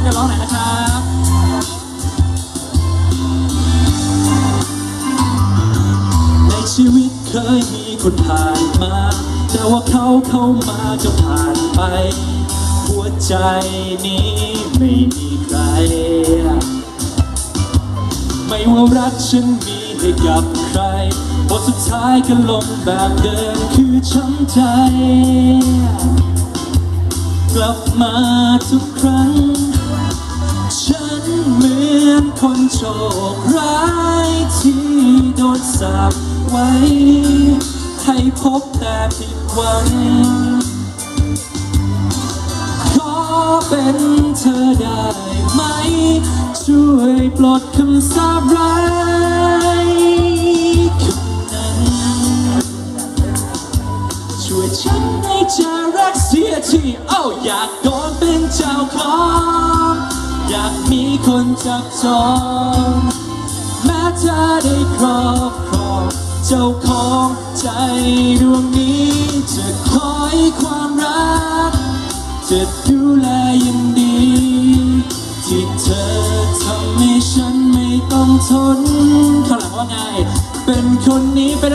วยกันร้องหน่อยนะครับในชีวิตเคยมีคนผ่านมา แต่ว่าเขาเข้ามาจะผ่านไป หัวใจนี้ไม่มีใคร ไม่ว่ารักฉันมีให้กับใครบทสุดท้ายก็ลงแบบเดิมคือช้ำใจ กลับมาทุกครั้ง เหมือนคนโชคร้ายที่โดนสาปไว้ ให้พบแต่ผิดหวังขอเป็นเธอได้ไหม ช่วยปลดคำสาปร้ายคำนั้นช่วยฉันให้เธอรักเสียทีเอ้าอยากโดนเป็นเจ้าของ อยากมีคนจับจองแม้เธอได้ครอบครองเจ้าของใจดวงนี้จะคอยความรัก จะดูแลยินดี ที่เธอทำให้ฉันไม่ต้องทนข้างหลังว่าไง เป็นคนนี้เป็น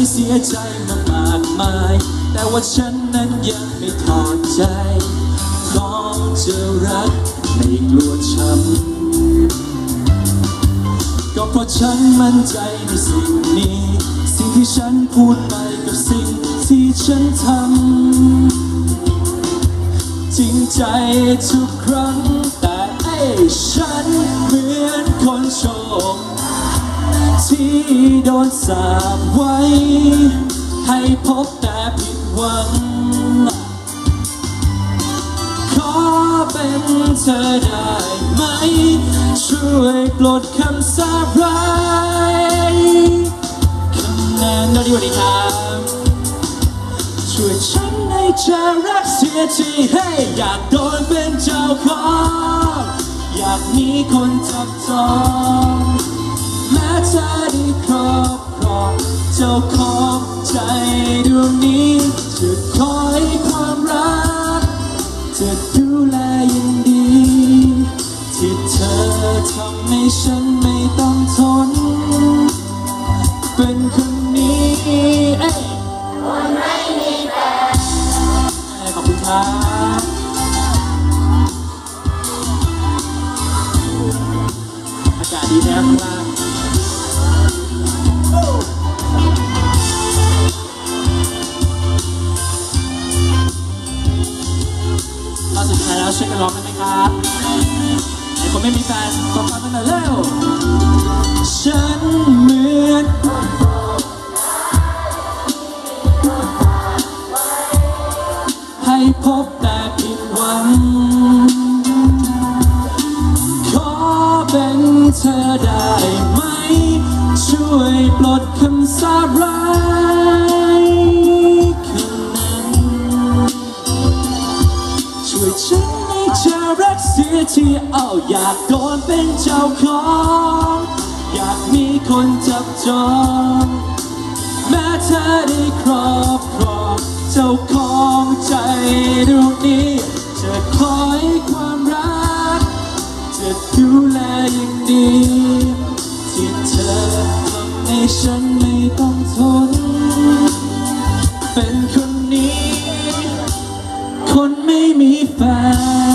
เคยเสียใจมามากมาย แต่ว่าฉันนั้นยังไม่ถอดใจพร้อมจะรักไม่กลัวช้ำก็เพราะฉันมั่นใจในสิ่งนี้ สิ่งที่ฉันพูดไปกับสิ่งที่ฉันทำจริงใจทุกครั้งแต่ไอ้ฉันเหมือนคนโชค ที่โดนสาปไว้ ให้พบแต่ผิดหวัง ขอเป็นเธอได้ไหม ช่วยปลดคำสาปร้ายคำนั้นเราดีกว่านี้ครับ ช่วยฉันให้เธอรักเสียทีให้อยากโดนเป็นเจ้าของ อยากมีคนจับจอง เธอได้ครอบครองเจ้าของใจดวงนี้จะคอยความรักจะดูแลยินดี ที่เธอทำให้ฉันไม่ต้องทน เป็นคนนี้เอ้ยขอบคุณครับอากาศดีนะครับ ร้องได้ไหมครับไอคนไม่มีแฟนตบมือกันหน่อยเร็ว ฉันเหมือนให้พบแต่ผิดหวัง ขอเป็นเธอได้ไหม ช่วยปลดคำสาปร้ายคืนนั้นช่วยฉัน เสียทีเอาอยากโดนเป็นเจ้าของ อยากมีคนจับจองแม้เธอได้ครอบครองเจ้าของใจดวงนี้ จะคอยความรัก จะดูแลอย่างดีที่เธอทำให้ฉันไม่ต้องทน เป็นคนนี้ คนไม่มีแฟน